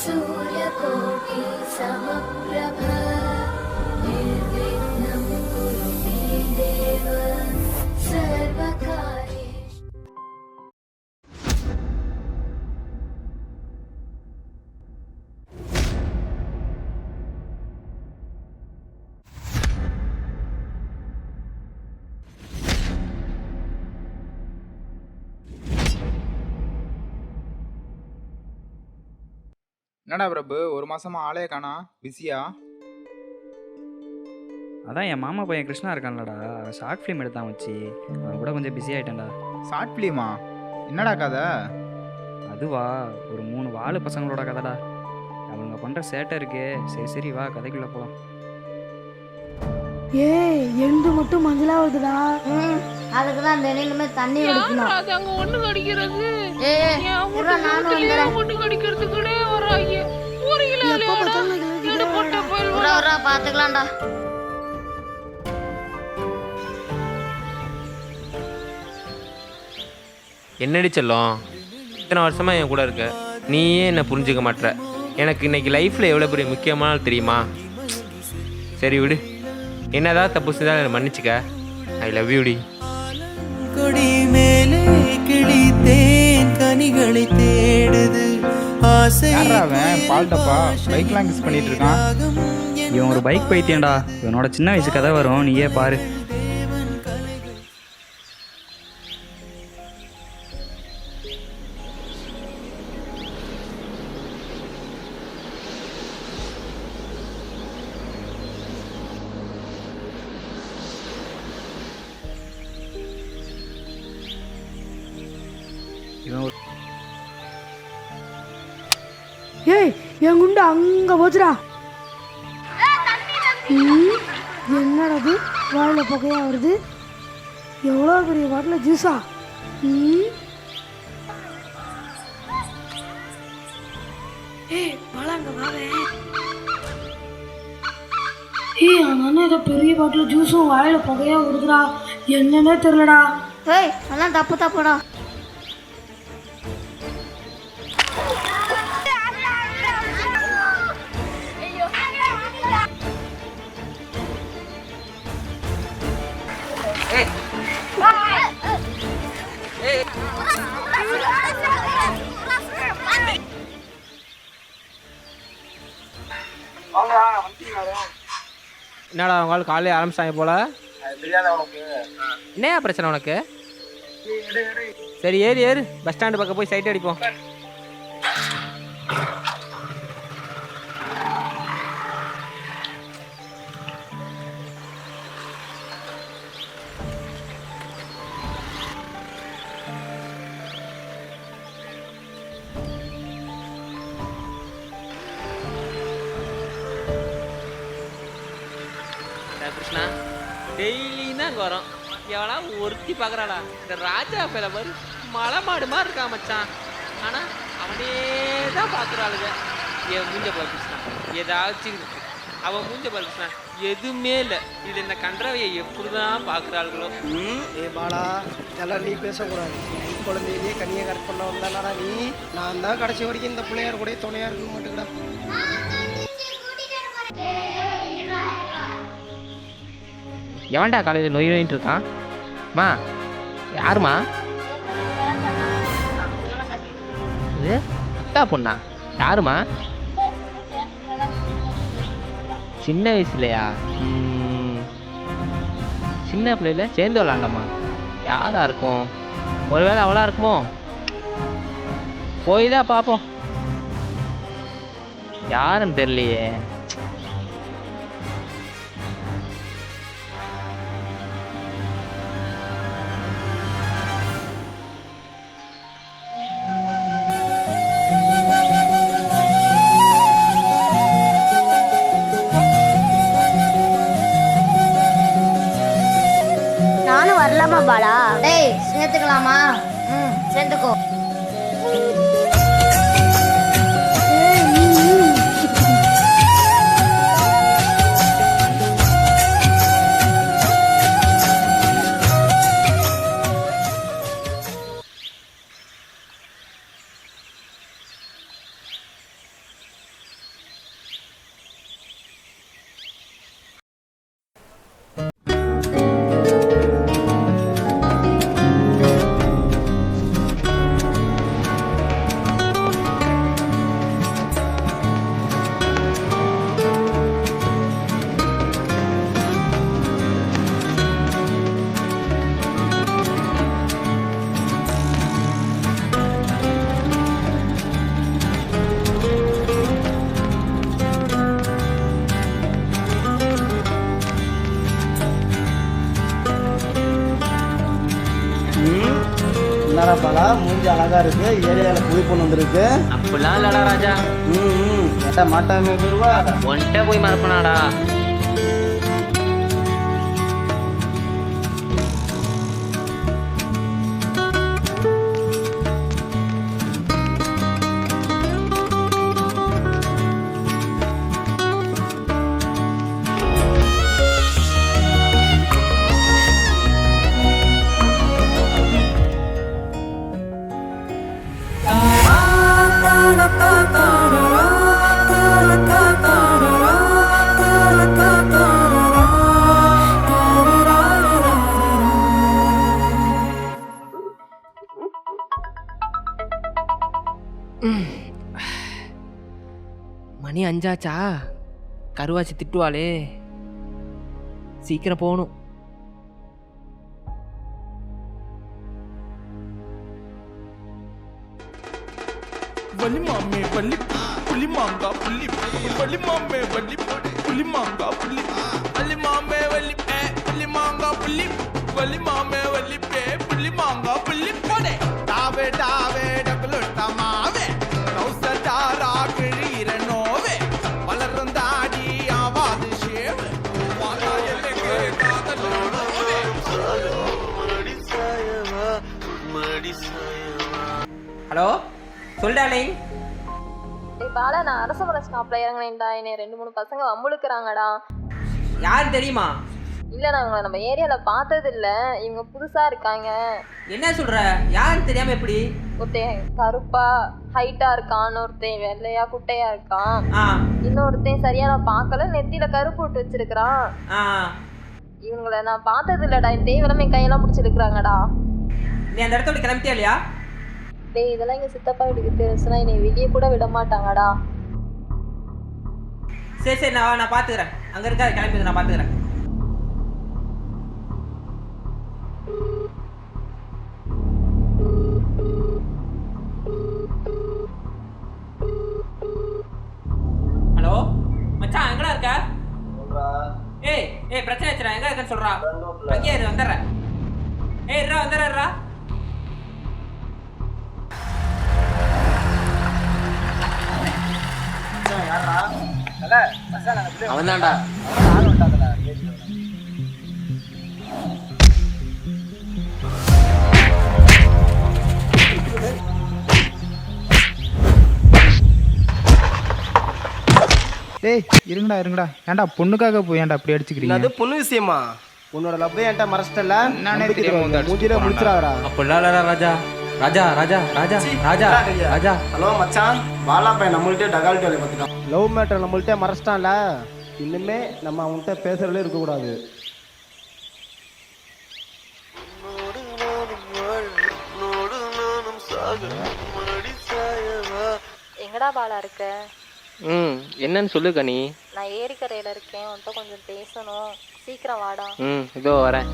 सूर्यकोटि समप्रभ என்னடா பிரபு ஒரு மாசமா ஆளே காணா பிஸியா? அதான் என் மாமா பையன் கிருஷ்ணா இருக்கான்லடா. அவன் ஷார்ட் ஃபிலிம் எடுத்தான் வச்சு அவன் கூட கொஞ்சம் பிஸி ஆகிட்டேன்டா ஷார்ட் ஃபிலிமா என்னடா கதை? அதுவா? ஒரு மூணு வாலு பசங்களோட கதைடா. அவங்க பண்ணுற சேட்டை இருக்கே. சரி சரி வா கதைக்குள்ளே போகலாம் ஏய் எண்டு மட்டும் மஞ்சளா வருதுடா அதுக்கு தான் தினையிலுமே தண்ணி குடிக்கணும் அது அங்க ஒண்ணு கடிக்கிறது? ஏய் நானும். ஒண்ணு கடிக்கிறதுக்குனே வராங்க எப்ப பார்த்தாலும் பாத்துக்கலாம்டா. என்னடி செல்லம்? இத்தனை வருஷமா என் கூட இருக்க. நீயே என்னை புரிஞ்சுக்க மாட்ற. எனக்கு இன்னைக்கு லைஃப்ல எவ்வளோ பெரிய முக்கியமான தெரியுமா? சரி விடு. என்னதான் தப்பு செஞ்சாலும் என்னை மன்னிச்சுக்க. ஐ லவ் யூடி கொடி ஆசை யாரா அவன்? பால் டப்பா பைக்லாம் கிஸ் பண்ணிட்டு இருக்கான் இவன் ஒரு பைக் பைத்தியம்டா இவனோட சின்ன வயசு கதை வரும். நீயே பாரு. இவன் என் குண்டு அங்க போச்சுடா. ம், என்னடா இது? வாயில புகையா வருது. எவ்வளோ பெரிய பாட்டில் ஜூஸா? ம். ஏய் வாழாங்க வாவே ஏய் ஏதோ பெரிய பாட்டில் ஜூஸும் வாயில புகையா வருதுடா. என்னன்னே தெரிலடா ஏய் அதெல்லாம் தப்பு தப்புடா. என்னடா அவங்க காலையில் ஆரம்பிச்சாங்க போல? என்னையா பிரச்சனை உனக்கு? சரி ஏறு ஏறு. பஸ் ஸ்டாண்டு பக்கம் போய் சைட் அடிப்போம். தான் அங்கே வரோம் எவனா ஒருத்தி பார்க்குறாடா இந்த ராஜா பேல பாரு மலை மாடு மாதிரி இருக்கான் மச்சான். ஆனால் அவனே தான் பார்க்குறாளுங்க என் மூஞ்ச பாரு கிருஷ்ணா. ஏதாச்சும் அவன் மூஞ்ச பாரு கிருஷ்ணா. எதுவுமே இல்லை. இது இந்த கன்றவையை எப்படி தான் பார்க்குறாளுங்களோ ஏ பாலா இதெல்லாம் நீ பேசக்கூடாது. குழந்தையிலேயே கனியை கரெக்ட் பண்ண வந்தாடா நீ. நான் தான் கடைசி வரைக்கும் இந்த பிள்ளையார் கூட துணையா இருக்க மாட்டேங்கடா எவன்டா காலையில் நொய் இருக்கான்? மா யாருமா? இது? அத்தா பொண்ணா? யாருமா? சின்ன வயசுலையா? சின்ன பிள்ளையில சேர்ந்து விளாண்டம்மா யாரா இருக்கும்? ஒருவேளை அவளா இருக்குமோ? போய் தான் பார்ப்போம். யாருன்னு தெரியலையே. Send ako. சேர்த்துக்கோ மூஞ்சி அழகா இருக்கு. ஏரியாவில் புது பொண்ணு வந்திருக்கு. அப்படிலாம் இல்லடா ராஜா. ம் ம் கேட்டா மாட்டாம போயிருவா ஒன்ட்ட போய் மறப்பனாடா. மணி அஞ்சாச்சா? கருவாச்சி திட்டுவாளே. சீக்கிரம் போகணும். வலிமாமே வலி புலி மாங்கா புள்ளி. வலி மாமே வலி புலி மாங்கா புள்ளி. வள்ளி மாமே வலி பே புலி மாங்கா புள்ளி. வலி மாமே வலி பே புலி மாங்கா புள்ளி. போடே. டாவே டாவே டபுளுட்ட டமா ஹலோ சொல்டாலிங் டேய் பாலா நான் அரசமலை ஸ்டாப்ல இறங்கினேன்டா. என்னை ரெண்டு மூணு பசங்க வம்புழுக்கிறாங்கடா. யார் தெரியுமா? இல்ல நான் இவங்களை நம்ம ஏரியால பார்த்தது இல்ல இவங்க புதுசா இருக்காங்க. என்ன சொல்ற? யார் தெரியாம எப்படி? ஒருத்தன் கருப்பா ஹைட்டா இருக்கான் ஒருத்தன் வெள்ளையா குட்டையா இருக்கான். ஆ. இன்னொருத்தன் சரியா நான் பார்க்கல நெத்தியில கருப்பு போட்டு வச்சிருக்கிறான். ஆ. இவங்கள நான் பார்த்தது இல்லடா இந்த தேவலமே கையெல்லாம் பிடிச்சிருக்கிறாங்கடா. நீ அந்த இடத்த விட்டு கிளம்பிட்டியா இல்லையா? டேய் இதெல்லாம் எங்க சித்தப்பா வீட்டுக்கு தெரிஞ்சுனா என்னை வெளியே கூட விட மாட்டாங்கடா. சரி சரி நான் நான் பார்த்துக்கிறேன் அங்கே இருக்கா கிளம்பி நான் பார்த்துக்கிறேன் ஹலோ? மச்சான் எங்கடா இருக்க? ஏய் ஏய் பிரச்சனை ஆச்சுடா. எங்க இருக்கன்னு சொல்றா? அங்கேயே இரு வந்துடுறேன். அவன் தான்டா டேய் இருங்கடா இருங்கடா. ஏன்டா பொண்ணுக்காக போய் ஏன்டா அப்படி அது அடிச்சுக்கிறீங்க பொண்ணு விஷயமா? உன்னோட லவ் என்கிட்ட மறைச்சிட்டல அடிச்சுட்டு மூஞ்சில. முடிச்சிடாதடா. அப்படிலாம் இல்லடா ராஜா? ராஜா ராஜா ராஜா ராஜா ராஜா. ஹலோ மச்சான். பாலா பையன் நம்மள்ட்டே டகால்ட்டி வேலை பார்த்துட்டான் லவ் மேட்டர் நம்மள்ட்டே மறைச்சிட்டான்ல. இன்னுமே நம்ம அவன்கிட்ட பேசுறதுல இருக்கக்கூடாது. எங்கடா பாலா இருக்க? ம் என்னன்னு சொல்லு கனி. நான் ஏரிக்கரையில இருக்கேன். உன்கிட்ட கொஞ்சம் பேசணும். சீக்கிரம் வாடா. ம் இதோ வரேன்.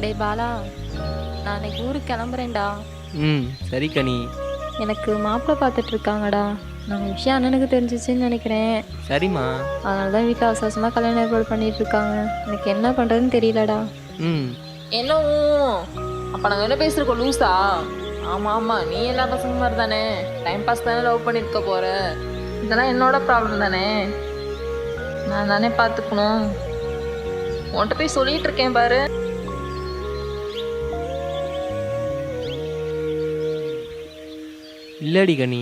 டேய் பாலா நான் இன்னைக்கு ஊருக்கு கிளம்புறேன்டா. ம் சரி கனி. எனக்கு மாப்பிள்ளை பார்த்துட்டு இருக்காங்கடா. நம்ம விஷயம் அண்ணனுக்கு தெரிஞ்சிச்சுன்னு நினைக்கிறேன். சரிம்மா. அதனால தான் வீட்டில் அவசரமாக கல்யாணம் ஏற்பாடு பண்ணிட்டு இருக்காங்க. எனக்கு என்ன பண்ணுறதுன்னு தெரியலடா. ம். என்ன அப்ப நாங்க என்ன பேசிருக்கோம் லூசா? ஆமா ஆமா. நீ எல்லா பசங்க மாதிரி தானே. டைம் பாஸ் தானே லவ் பண்ணிருக்க போற. இதெல்லாம் என்னோட ப்ராப்ளம் தானே. நான் தானே பார்த்துக்கணும். உன்கிட்ட போய் சொல்லிட்டு இருக்கேன் பாரு. இல்லடி கனி.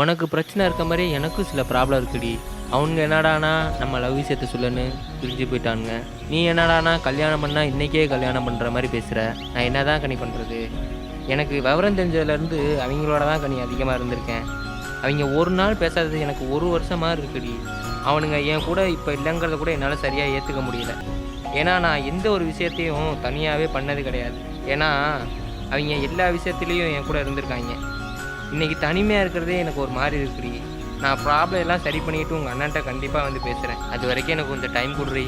உனக்கு பிரச்சனை இருக்க மாதிரி எனக்கும் சில ப்ராப்ளம் இருக்குடி. அவனுங்க என்னடானா நம்ம லவ் விஷயத்தை சொல்லுன்னு பிரிஞ்சு போயிட்டானுங்க. நீ என்னடானா கல்யாணம் பண்ணால் இன்றைக்கே கல்யாணம் பண்ணுற மாதிரி பேசுகிற நான் என்ன தான் கனி பண்ணுறது எனக்கு விவரம் தெரிஞ்சதுலேருந்து அவங்களோட தான் கனி அதிகமாக இருந்திருக்கேன். அவங்க ஒரு நாள் பேசாதது எனக்கு ஒரு வருஷமாக இருக்குடி. அவனுங்க என் கூட இப்போ இல்லைங்கிறத கூட என்னால் சரியாக ஏற்றுக்க முடியல. ஏன்னா நான் எந்த ஒரு விஷயத்தையும் தனியாகவே பண்ணது கிடையாது. ஏன்னா அவங்க எல்லா விஷயத்துலேயும் என் கூட இருந்திருக்காங்க. இன்றைக்கி தனிமையாக இருக்கிறதே எனக்கு ஒரு மாதிரி இருக்குடி. நான் ப்ராப்ளம் எல்லாம் சரி பண்ணிவிட்டு உங்கள் அண்ணன்ட்ட கண்டிப்பாக வந்து பேசுகிறேன் அது வரைக்கும் எனக்கு கொஞ்சம் டைம் கொடுறீ.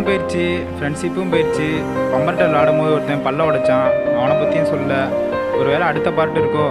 லவ்வும் போயிடுச்சு ஃப்ரெண்ட்ஷிப்பும் போயிடுச்சு. பம்பர்கிட்ட விளாடும் போது ஒருத்தன் பல்ல உடைச்சான். அவனை பற்றியும் சொல்ல. ஒருவேளை அடுத்த பார்ட் இருக்கோ?